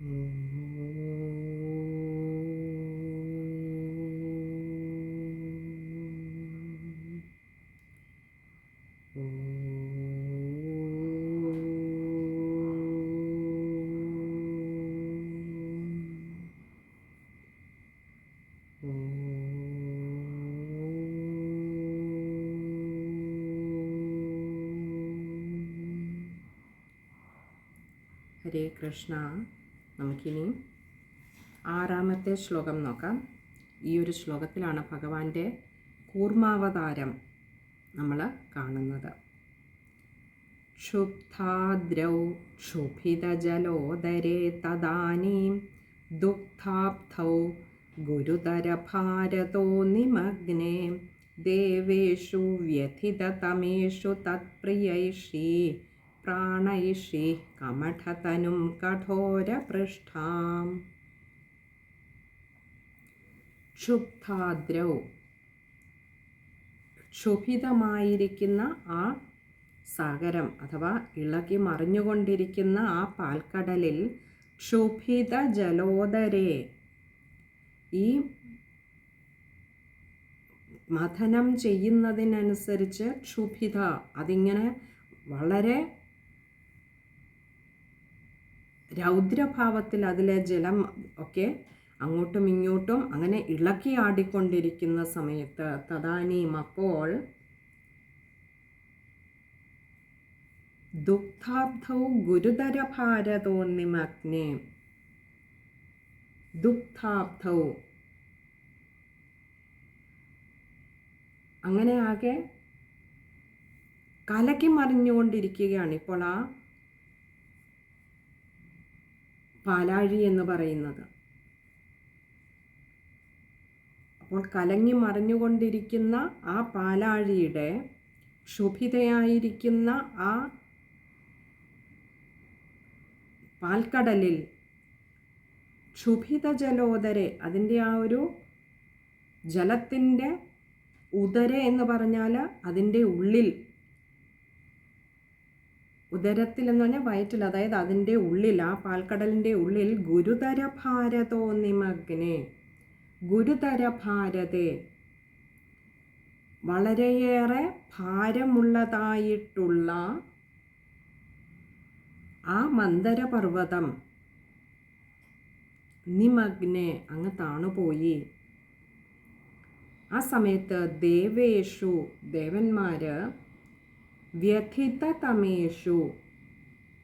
ഹരേ കൃഷ്ണ നമുക്കിനി ആറാമത്തെ ശ്ലോകം നോക്കാം. ഈ ഒരു ശ്ലോകത്തിലാണ് ഭഗവാന്റെ കൂർമാവതാരം നമ്മൾ കാണുന്നത്. ക്ഷുബ്ധാദ്രൗ ക്ഷുഭിതജലോദരേ തദാനീം ദുഗ്ധാബ്ധൗ ഗുരുതരഭാരതോ നിമഗ്നേ ദേവേഷു വ്യഥിതതമേഷു തത്പ്രിയൈഷീ പ്രാണയിഷി കമഠതനും കഠോരപൃഷ്ഠാം ക്ഷുബ്ധാദ്രൗ ക്ഷുഭിതമായിരിക്കുന്ന ആ സാഗരം അഥവാ ഇളകി മറിഞ്ഞുകൊണ്ടിരിക്കുന്ന ആ പാൽക്കടലിൽ ക്ഷുഭിത ജലോദരേ ഈ മഥനം ചെയ്യുന്നതിനനുസരിച്ച് ക്ഷുഭിത അതിങ്ങനെ വളരെ രൗദ്രഭാവത്തിൽ അതിലെ ജലം ഒക്കെ അങ്ങോട്ടും ഇങ്ങോട്ടും അങ്ങനെ ഇളക്കി ആടിക്കൊണ്ടിരിക്കുന്ന സമയത്ത് തദാനീം അപ്പോൾ ദുഗ്ധാബ്ധൗ ഗുരുതരഭാരതോന്നിമഗ്നെ ദുഗ്ധാബ്ധൗ അങ്ങനെ ആകെ കലക്കി മറിഞ്ഞുകൊണ്ടിരിക്കുകയാണ് ഇപ്പോൾ ആ പാലാഴി എന്ന് പറയുന്നത്. അപ്പോൾ കലങ്ങി മറിഞ്ഞുകൊണ്ടിരിക്കുന്ന ആ പാലാഴിയുടെ ക്ഷുഭിതയായിരിക്കുന്ന ആ പാൽക്കടലിൽ ക്ഷുഭിത ജലോദരെ അതിന്റെ ആ ഒരു ജലത്തിന്റെ ഉദര എന്ന് പറഞ്ഞാൽ അതിന്റെ ഉള്ളിൽ ഉദരത്തിൽ എന്ന് പറഞ്ഞാൽ വയറ്റിൽ അതായത് അതിന്റെ ഉള്ളിൽ ആ പാൽക്കടലിന്റെ ഉള്ളിൽ ഗുരുതര ഭാരതോ നിമഗ്നെ ഗുരുതര ഭാരതേ വളരെയേറെ ഭാരമുള്ളതായിട്ടുള്ള ആ മന്ദരപർവതം നിമഗ്നെ അങ്ങ് താണുപോയി. ആ സമയത്ത് ദേവേഷു ദേവന്മാർ വ്യഥിതതമേഷു.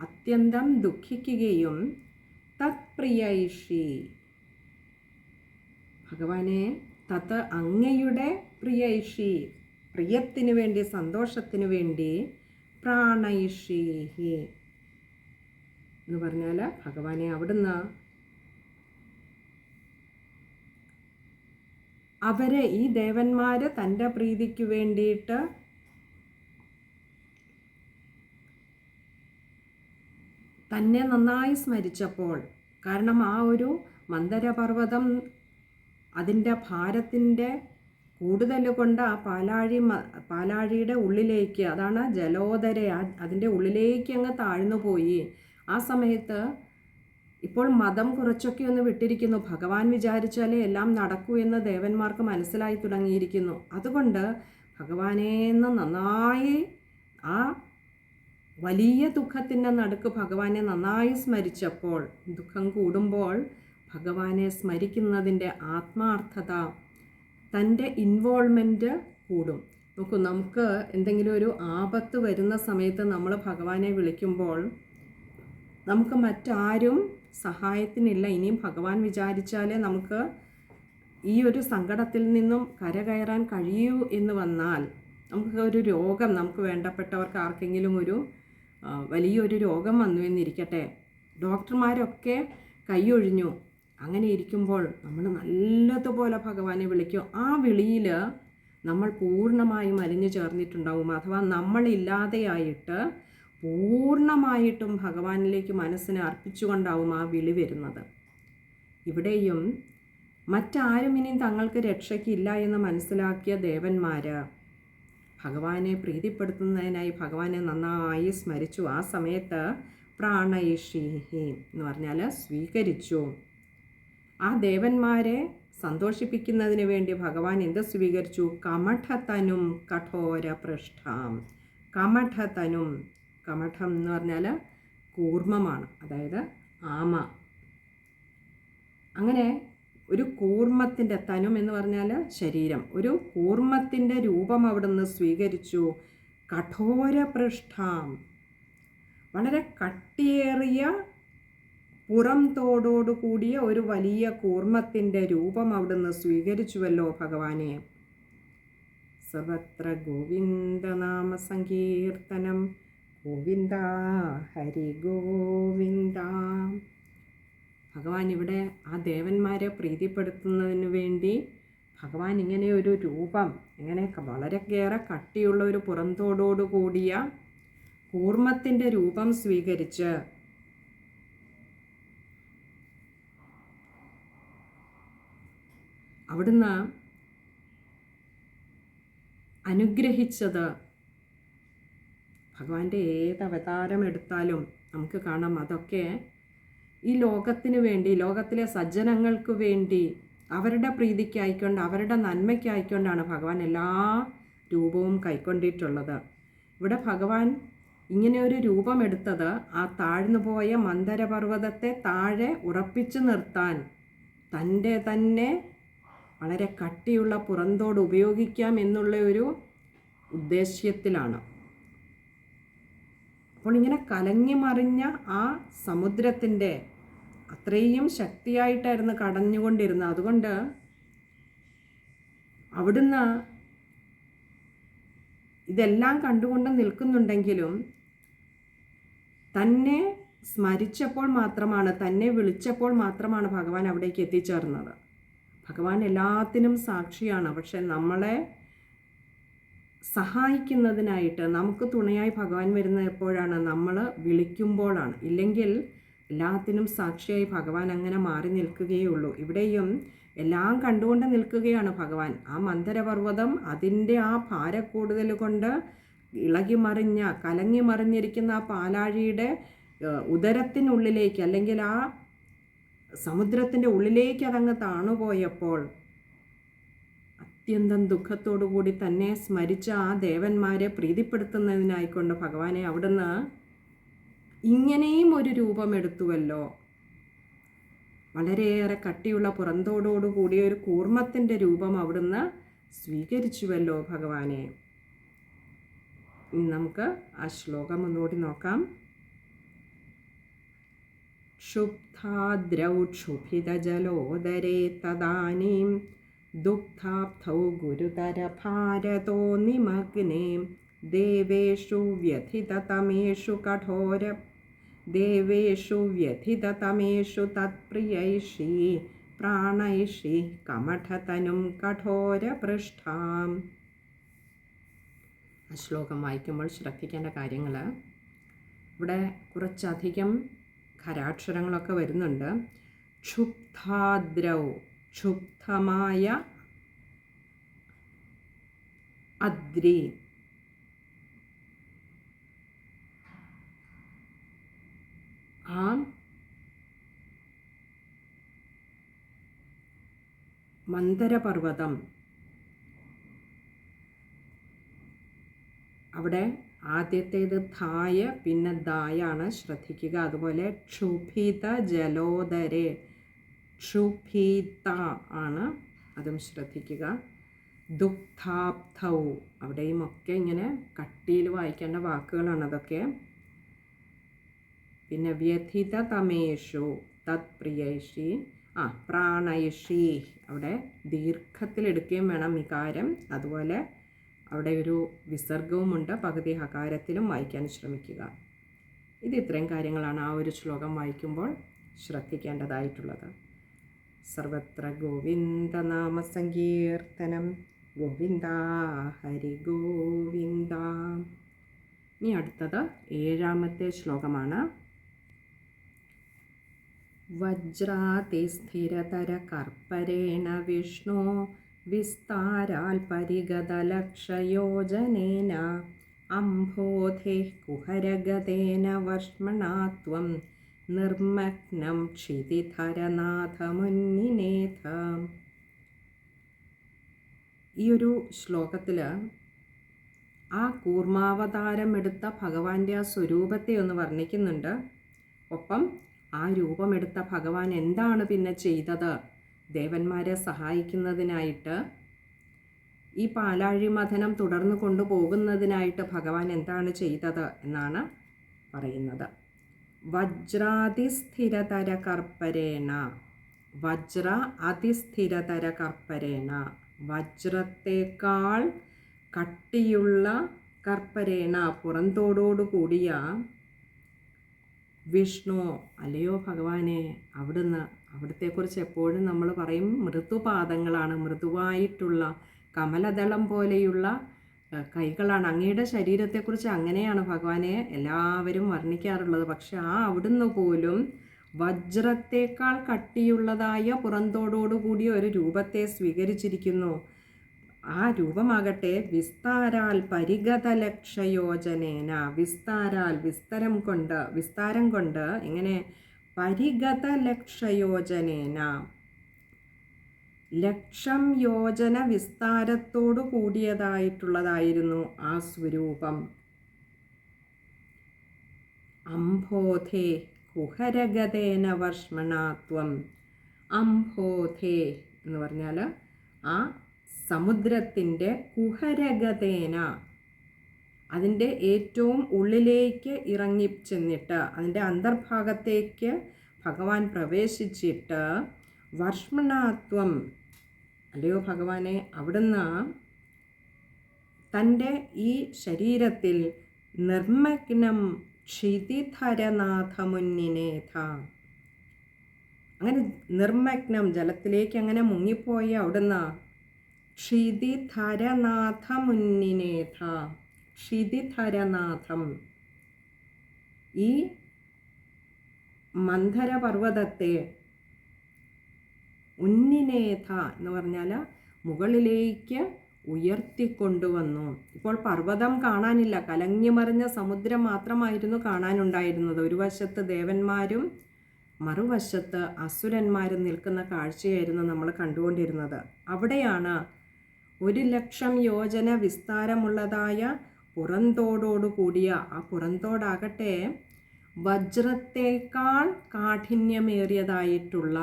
അത്യന്തം ദുഃഖിക്കുകയും തത്പ്രിയൈഷി. ഭഗവാനെ തത് അങ്ങയുടെ പ്രിയൈഷി. പ്രിയത്തിനു വേണ്ടി സന്തോഷത്തിനു വേണ്ടി പ്രാണൈഷീഹി. എന്ന് പറഞ്ഞാൽ ഭഗവാനെ അവിടുന്ന് അവരെ ഈ ദേവന്മാർ തന്റെ പ്രീതിക്ക് വേണ്ടിയിട്ട് തന്നെ നന്നായി സ്മരിച്ചപ്പോൾ കാരണം ആ ഒരു മന്ദരപർവതം അതിന്റെ ഭാരത്തിന്റെ കൂടുതൽ കൊണ്ട് ആ പാലാഴി പാലാഴിയുടെ ഉള്ളിലേക്ക് അതാണ് ജലോദര അതിന്റെ ഉള്ളിലേക്ക് അങ്ങ് താഴ്ന്നു പോയി. ആ സമയത്ത് ഇപ്പോൾ മതം കുറച്ചൊക്കെ ഒന്ന് വിട്ടിരിക്കുന്നു. ഭഗവാൻ വിചാരിച്ചാലേ എല്ലാം നടക്കൂ എന്ന് ദേവന്മാർക്ക് മനസ്സിലായി തുടങ്ങിയിരിക്കുന്നു. അതുകൊണ്ട് ഭഗവാനേന്ന് നന്നായി ആ വലിയ ദുഃഖത്തിന്റെ നടുക്ക് ഭഗവാനെ നന്നായി സ്മരിച്ചപ്പോൾ ദുഃഖം കൂടുമ്പോൾ ഭഗവാനെ സ്മരിക്കുന്നതിന്റെ ആത്മാർത്ഥത തന്റെ ഇൻവോൾവ്മെന്റ് കൂടും. നോക്കൂ നമുക്ക് എന്തെങ്കിലും ഒരു ആപത്ത് വരുന്ന സമയത്ത് നമ്മൾ ഭഗവാനെ വിളിക്കുമ്പോൾ നമുക്ക് മറ്റാരും സഹായത്തിനില്ല. ഇനിയും ഭഗവാൻ വിചാരിച്ചാലേ നമുക്ക് ഈ ഒരു സങ്കടത്തിൽ നിന്നും കരകയറാൻ കഴിയൂ എന്ന് വന്നാൽ നമുക്ക് ഒരു രോഗം നമുക്ക് വേണ്ടപ്പെട്ടവർക്ക് ആർക്കെങ്കിലും ഒരു വലിയൊരു രോഗം വന്നു എന്നിരിക്കട്ടെ. ഡോക്ടർമാരൊക്കെ കൈയൊഴിഞ്ഞു. അങ്ങനെ ഇരിക്കുമ്പോൾ നമ്മൾ നല്ലതുപോലെ ഭഗവാനെ വിളിക്കും. ആ വിളിയിൽ നമ്മൾ പൂർണമായും അലിഞ്ഞു ചേർന്നിട്ടുണ്ടാവും. അഥവാ നമ്മളില്ലാതെയായിട്ട് പൂർണമായിട്ടും ഭഗവാനിലേക്ക് മനസ്സിനെ അർപ്പിച്ചുകൊണ്ടാവും ആ വിളി വരുന്നത്. ഇവിടെയും മറ്റാരും ഇനിയും തങ്ങൾക്ക് രക്ഷയ്ക്കില്ല എന്ന് മനസ്സിലാക്കിയ ദേവന്മാർ ഭഗവാനെ പ്രീതിപ്പെടുത്തുന്നതിനായി ഭഗവാനെ നന്നായി സ്മരിച്ചു. ആ സമയത്ത് പ്രാണയിഷീഹി എന്ന് പറഞ്ഞാൽ സ്വീകരിച്ചു. ആ ദേവന്മാരെ സന്തോഷിപ്പിക്കുന്നതിന് വേണ്ടി ഭഗവാൻ എന്ത് സ്വീകരിച്ചു? കമഠതനും കഠോര പൃഷ്ഠാം കമഠതനും കമഠം എന്ന് പറഞ്ഞാൽ കൂർമ്മമാണ് അതായത് ആമ. അങ്ങനെ ഒരു കൂർമ്മത്തിന്റെ തനും എന്ന് പറഞ്ഞാൽ ശരീരം. ഒരു കൂർമ്മത്തിന്റെ രൂപം അവിടുന്ന് സ്വീകരിച്ചു. കഠോരപൃഷ്ഠം വളരെ കട്ടിയേറിയ പുറം കൂടിയ ഒരു വലിയ കൂർമ്മത്തിന്റെ രൂപം അവിടുന്ന് സ്വീകരിച്ചുവല്ലോ ഭഗവാനെ. സർവത്ര ഗോവിന്ദനാമ സങ്കീർത്തനം. ഗോവിന്ദ ഹരി ഗോവിന്ദ. ഭഗവാൻ ഇവിടെ ആ ദേവന്മാരെ പ്രീതിപ്പെടുത്തുന്നതിന് വേണ്ടി ഭഗവാൻ ഇങ്ങനെ ഒരു രൂപം ഇങ്ങനെ വളരെയേറെ കട്ടിയുള്ള ഒരു പുറന്തോടോടു കൂടിയ കൂർമ്മത്തിന്റെ രൂപം സ്വീകരിച്ച് അവിടുന്ന് അനുഗ്രഹിച്ചത് ഭഗവാന്റെ ഏത് അവതാരം എടുത്താലും നമുക്ക് കാണാം. അതൊക്കെ ഈ ലോകത്തിന് വേണ്ടി ലോകത്തിലെ സജ്ജനങ്ങൾക്ക് വേണ്ടി അവരുടെ പ്രീതിക്കായിക്കൊണ്ട് അവരുടെ നന്മയ്ക്കായിക്കൊണ്ടാണ് ഭഗവാൻ എല്ലാ രൂപവും കൈക്കൊണ്ടിട്ടുള്ളത്. ഇവിടെ ഭഗവാൻ ഇങ്ങനെ ഒരു രൂപമെടുത്തത് ആ താഴ്ന്നു പോയ മന്ദരപർവതത്തെ താഴെ ഉറപ്പിച്ചു നിർത്താൻ തന്റെ തന്നെ വളരെ കട്ടിയുള്ള പുറന്തോട് ഉപയോഗിക്കാം എന്നുള്ള ഒരു ഉദ്ദേശ്യത്തിലാണ്. അപ്പോൾ ഇങ്ങനെ കലങ്ങി മറിഞ്ഞ ആ സമുദ്രത്തിന്റെ അത്രയും ശക്തിയായിട്ടായിരുന്നു കടഞ്ഞുകൊണ്ടിരുന്നത്. അതുകൊണ്ട് അവിടുന്ന് ഇതെല്ലാം കണ്ടുകൊണ്ട് നിൽക്കുന്നുണ്ടെങ്കിലും തന്നെ സ്മരിച്ചപ്പോൾ മാത്രമാണ് തന്നെ വിളിച്ചപ്പോൾ മാത്രമാണ് ഭഗവാൻ അവിടേക്ക് എത്തിച്ചേർന്നത്. ഭഗവാൻ എല്ലാത്തിനും സാക്ഷിയാണ്. പക്ഷെ നമ്മളെ സഹായിക്കുന്നതിനായിട്ട് നമുക്ക് തുണയായി ഭഗവാൻ വരുന്ന എപ്പോഴാണ് നമ്മൾ വിളിക്കുമ്പോഴാണ്. ഇല്ലെങ്കിൽ എല്ലാത്തിനും സാക്ഷിയായി ഭഗവാൻ അങ്ങനെ മാറി നിൽക്കുകയുള്ളൂ ഇവിടെയും എല്ലാം കണ്ടുകൊണ്ട് നിൽക്കുകയാണ് ഭഗവാൻ. ആ മന്ദരപർവതം അതിന്റെ ആ ഭാരക്കൂടുതൽ കൊണ്ട് ഇളകി മറിഞ്ഞ കലങ്ങി മറിഞ്ഞിരിക്കുന്ന ആ പാലാഴിയുടെ ഉദരത്തിനുള്ളിലേക്ക് അല്ലെങ്കിൽ ആ സമുദ്രത്തിന്റെ ഉള്ളിലേക്ക് അതങ്ങ് താണുപോയപ്പോൾ അത്യന്തം ദുഃഖത്തോടു കൂടി തന്നെ സ്മരിച്ച ആ ദേവന്മാരെ പ്രീതിപ്പെടുത്തുന്നതിനായിക്കൊണ്ട് ഭഗവാനെ അവിടുന്ന് ഇങ്ങനെയും ഒരു രൂപമെടുത്തുവല്ലോ വളരെയേറെ കട്ടിയുള്ള പുറന്തോടോടുകൂടിയ ഒരു കൂർമ്മത്തിന്റെ രൂപം അവിടുന്ന് സ്വീകരിച്ചുവല്ലോ ഭഗവാനെ. ഇനി നമുക്ക് ആ ശ്ലോകം ഒന്നുകൂടി നോക്കാം. ക്ഷുബ്ധാദ്രൗക്ഷുഭിതജലോദരേ തദാനീം ദുഗ്ധാബ്ധൗ ഗുരുതരഭാരതോ നിമഗ്നേ. ദേവേഷു വ്യഥിതതമേഷു കഠോര देवेषु व्यथिततमेषु तत्प्रियैषी പ്രാണൈഷി കമഠതനും കഠോരപൃഷ്ഠാം ആ ശ്ലോകം വായിക്കുമ്പോൾ ശ്രദ്ധിക്കേണ്ട കാര്യങ്ങൾ ഇവിടെ കുറച്ചധികം ഖരാക്ഷരങ്ങളൊക്കെ വരുന്നുണ്ട് ക്ഷുബ്ധാദ്രൗ ക്ഷുബ്ധമായ അദ്രി ആ. മന്ദരപർവതം. അവിടെ ആദ്യത്തേത് ധായ പിന്നെ ദായാണ് ശ്രദ്ധിക്കുക. അതുപോലെ ക്ഷുഭിത ജലോദരെ. ക്ഷുഭിത ആണ് അതും ശ്രദ്ധിക്കുക. ദുഗ്ധാബ്ധൗ. അവിടെയും ഒക്കെ ഇങ്ങനെ കട്ടിയിൽ വായിക്കേണ്ട വാക്കുകളാണ് അതൊക്കെ. പിന്നെ വ്യഥിത തമേഷു തത് പ്രിയൈഷി ആ പ്രാണൈഷി. അവിടെ ദീർഘത്തിലെടുക്കുകയും വേണം വികാരം അതുപോലെ അവിടെ ഒരു വിസർഗവുമുണ്ട്. പകുതി ഹകാരത്തിലും വായിക്കാൻ ശ്രമിക്കുക. ഇത് ഇത്രയും കാര്യങ്ങളാണ് ആ ഒരു ശ്ലോകം വായിക്കുമ്പോൾ ശ്രദ്ധിക്കേണ്ടതായിട്ടുള്ളത്. സർവത്ര ഗോവിന്ദനാമ സങ്കീർത്തനം ഗോവിന്ദ ഹരി ഗോവിന്ദ. ഇനി അടുത്തത് ഏഴാമത്തെ ശ്ലോകമാണ്. വജ്രാതിസ്ഥിരതരകർപ്പരേണ വിഷ്ണു വിസ്താരാൽ പരിഗതലക്ഷയോജനേന അംഭോധേ കുഹരഗതേന വഷ്മണാത്വം നിർമ്മഗ്നം ക്ഷിതിധരനാഥമുന്നിനേഥ. ഈ ഒരു ശ്ലോകത്തിൽ ആ കൂർമാവതാരം എടുത്ത ഭഗവാന്റെ ആ സ്വരൂപത്തെ ഒന്ന് വർണിക്കുന്നുണ്ട്. ഒപ്പം ആ രൂപമെടുത്ത ഭഗവാൻ എന്താണ് പിന്നെ ചെയ്തത്? ദേവന്മാരെ സഹായിക്കുന്നതിനായിട്ട് ഈ പാലാഴി മഥനം തുടർന്നു കൊണ്ടുപോകുന്നതിനായിട്ട് ഭഗവാൻ എന്താണ് ചെയ്തത് എന്നാണ് പറയുന്നത്. വജ്രാതിസ്ഥിരതര കർപ്പരേണ വജ്ര അതിസ്ഥിരതര കർപ്പരേണ വജ്രത്തേക്കാൾ കട്ടിയുള്ള കർപ്പരേണ പുറന്തോടോടു കൂടിയ വിഷ്ണു അല്ലയോ ഭഗവാനെ അവിടുന്ന് അവിടത്തെക്കുറിച്ച് എപ്പോഴും നമ്മൾ പറയും മൃദുപാദങ്ങളാണ് മൃദുവായിട്ടുള്ള കമലദളം പോലെയുള്ള കൈകളാണ്. അങ്ങയുടെ ശരീരത്തെക്കുറിച്ച് അങ്ങനെയാണ് ഭഗവാനെ എല്ലാവരും വർണിക്കാറുള്ളത്. പക്ഷെ ആ അവിടുന്ന് പോലും വജ്രത്തേക്കാൾ കട്ടിയുള്ളതായ പുറന്തോടോടുകൂടിയ ഒരു രൂപത്തെ സ്വീകരിച്ചിരിക്കുന്നു. ആ രൂപമാകട്ടെ. വിസ്താരാൽ പരിഗതലക്ഷയോജനേന. വിസ്താരാൽ വിസ്തരം കൊണ്ട് വിസ്താരം കൊണ്ട് ഇങ്ങനെ പരിഗതലക്ഷയോജനേന. ലക്ഷം യോജന വിസ്താരത്തോടു കൂടിയതായിട്ടുള്ളതായിരുന്നു ആ സ്വരൂപം. അംഭോധേ കുഹരഗതേന വർഷ്മണാത്വം. അംഭോധേ എന്ന് പറഞ്ഞാൽ ആ സമുദ്രത്തിന്റെ കുഹരഗതേന. അതിന്റെ ഏറ്റവും ഉള്ളിലേക്ക് ഇറങ്ങി ചെന്നിട്ട് അതിന്റെ അന്തർഭാഗത്തേക്ക് ഭഗവാൻ പ്രവേശിച്ചിട്ട് വർഷ്മണാത്വം അല്ലയോ ഭഗവാനെ അവിടുന്ന് തന്റെ ഈ ശരീരത്തിൽ നിർമ്മഗ്നം ക്ഷിതിധരനാഥമുന്നിനേഥ അങ്ങനെ നിർമ്മഗ്നം ജലത്തിലേക്ക് അങ്ങനെ മുങ്ങിപ്പോയി അവിടുന്ന് ക്ഷിതിധരനാഥമുന്നിനേഥ ക്ഷിതിധരനാഥം ഈ മന്ധരപർവതത്തെ ഉന്നിനേഥ എന്ന് പറഞ്ഞാൽ മുകളിലേക്ക് ഉയർത്തിക്കൊണ്ടുവന്നു. ഇപ്പോൾ പർവതം കാണാനില്ല. കലങ്ങി മറിഞ്ഞ സമുദ്രം മാത്രമായിരുന്നു കാണാനുണ്ടായിരുന്നത്. ഒരു വശത്ത് ദേവന്മാരും മറുവശത്ത് അസുരന്മാരും നിൽക്കുന്ന കാഴ്ചയായിരുന്നു നമ്മൾ കണ്ടുകൊണ്ടിരുന്നത്. അവിടെയാണ് ഒരു ലക്ഷം യോജന വിസ്താരമുള്ളതായ പുറന്തോടോടു കൂടിയ ആ പുറന്തോടാകട്ടെ വജ്രത്തേക്കാൾ കാഠിന്യമേറിയതായിട്ടുള്ള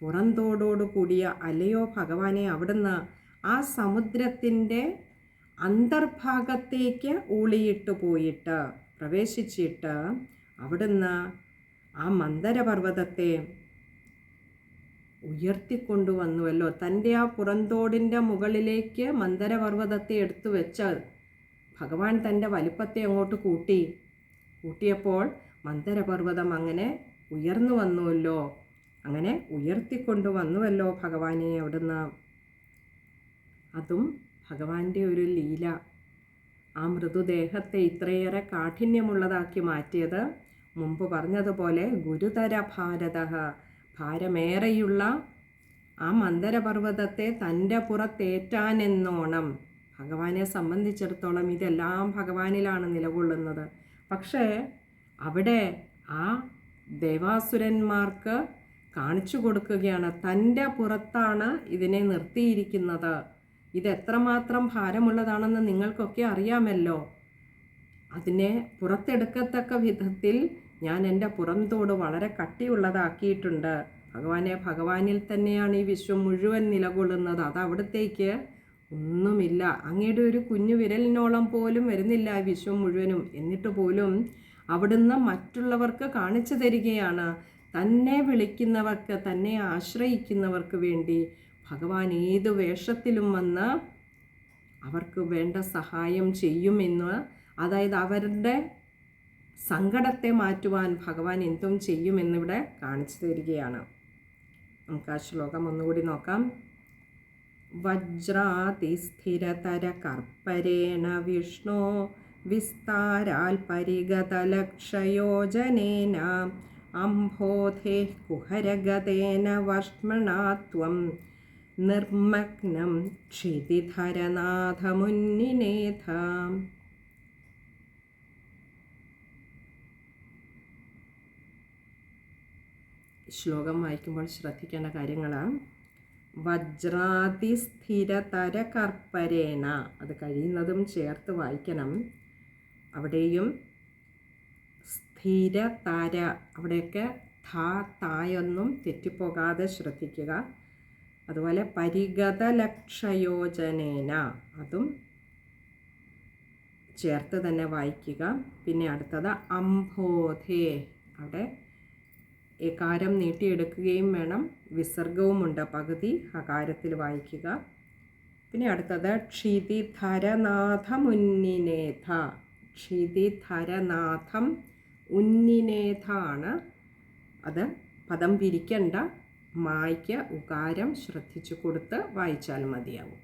പുറന്തോടോടു കൂടിയ അല്ലയോ ഭഗവാനെ അവിടുന്ന് ആ സമുദ്രത്തിന്റെ അന്തർഭാഗത്തേക്ക് ഊളിയിട്ട് പോയിട്ട് പ്രവേശിച്ചിട്ട് അവിടുന്ന് ആ മന്ദരപർവതത്തെ ഉയർത്തിക്കൊണ്ടുവന്നുവല്ലോ. തന്റെ ആ പുറന്തോടിന്റെ മുകളിലേക്ക് മന്ദരപർവതത്തെ എടുത്തു വെച്ച് ഭഗവാൻ തന്റെ വലിപ്പത്തെ അങ്ങോട്ട് കൂട്ടി. കൂട്ടിയപ്പോൾ മന്ദരപർവതം അങ്ങനെ ഉയർന്നു വന്നുവല്ലോ. അങ്ങനെ ഉയർത്തിക്കൊണ്ടു വന്നുവല്ലോ ഭഗവാനെ അവിടുന്ന്. അതും ഭഗവാന്റെ ഒരു ലീല. ആ മൃദുദേഹത്തെ ഇത്രയേറെ കാഠിന്യമുള്ളതാക്കി മാറ്റിയത് മുമ്പ് പറഞ്ഞതുപോലെ ഗുരുതര ഭാരത ഭാരമേറെയുള്ള ആ മന്ദരപർവതത്തെ തന്റെ പുറത്തേറ്റാനെന്നോണം. ഭഗവാനെ സംബന്ധിച്ചിടത്തോളം ഇതെല്ലാം ഭഗവാനിലാണ് നിലകൊള്ളുന്നത്. പക്ഷേ അവിടെ ആ ദേവാസുരന്മാർക്ക് കാണിച്ചു കൊടുക്കുകയാണ് തന്റെ പുറത്താണ് ഇതിനെ നിർത്തിയിരിക്കുന്നത്. ഇത് എത്രമാത്രം ഭാരമുള്ളതാണെന്ന് നിങ്ങൾക്കൊക്കെ അറിയാമല്ലോ. അതിനെ പുറത്തെടുക്കത്തക്ക വിധത്തിൽ ഞാൻ എന്റെ പുറംതോട് വളരെ കട്ടിയുള്ളതാക്കിയിട്ടുണ്ട്. ഭഗവാനെ ഭഗവാനിൽ തന്നെയാണ് ഈ വിശ്വം മുഴുവൻ നിലകൊള്ളുന്നത്. അത് അവിടത്തേക്ക് ഒന്നുമില്ല. അങ്ങയുടെ ഒരു കുഞ്ഞു വിരലിനോളം പോലും വരുന്നില്ല ഈ വിശ്വം മുഴുവനും. എന്നിട്ട് പോലും അവിടുന്ന് മറ്റുള്ളവർക്ക് കാണിച്ചു തരികയാണ്. തന്നെ വിളിക്കുന്നവർക്ക് തന്നെ ആശ്രയിക്കുന്നവർക്ക് വേണ്ടി ഭഗവാൻ ഏത് വേഷത്തിലും വന്ന് അവർക്ക് വേണ്ട സഹായം ചെയ്യുമെന്ന് അതായത് അവരുടെ സങ്കടത്തെ മാറ്റുവാൻ ഭഗവാൻ എന്തും ചെയ്യുമെന്നിവിടെ കാണിച്ചു തരികയാണ്. നമുക്ക് ആ ശ്ലോകം ഒന്നുകൂടി നോക്കാം. വജ്രാതിസ്ഥിരതര കർപ്പരേണ വിഷ്ണു വിസ്താരാൽ പരിഗതലക്ഷയോജനേന അംഭോധേ കുഹരഗതേന വഷ്മണാത്വം നിർമ്മഗ്നം ക്ഷിതിധരനാഥമുന്നിനേഥ ശ്ലോകം വായിക്കുമ്പോൾ ശ്രദ്ധിക്കേണ്ട കാര്യങ്ങളാണ്. വജ്രാതിസ്ഥിരതര കർപ്പരേണ അത് കഴിയുന്നതും ചേർത്ത് വായിക്കണം. അവിടെയും സ്ഥിരതര അവിടെയൊക്കെ ധാ തായൊന്നും തെറ്റിപ്പോകാതെ ശ്രദ്ധിക്കുക. അതുപോലെ പരിഗത ലക്ഷയോജനേന അതും ചേർത്ത് തന്നെ വായിക്കുക. പിന്നെ അടുത്തത് അംബോധേ അവിടെ എകാരം നീട്ടിയെടുക്കുകയും വേണം. വിസർഗവുമുണ്ട്. പകുതി ഹകാരത്തിൽ വായിക്കുക. പിന്നെ അടുത്തത് ക്ഷിതിധരനാഥമുന്നിനേഥ ക്ഷിതിധരനാഥം ഉന്നിനേഥ ആണ് അത് പദം പിരിക്കണ്ട. മായ്ക്ക് ഉകാരം ശ്രദ്ധിച്ചു കൊടുത്ത് വായിച്ചാൽ മതിയാവും.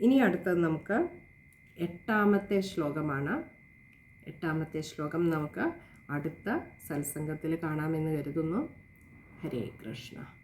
ഇനി അടുത്തത് നമുക്ക് എട്ടാമത്തെ ശ്ലോകമാണ്. എട്ടാമത്തെ ശ്ലോകം നമുക്ക് അടുത്ത സത്സംഗത്തിൽ കാണാമെന്ന് കരുതുന്നു. ഹരേ കൃഷ്ണ.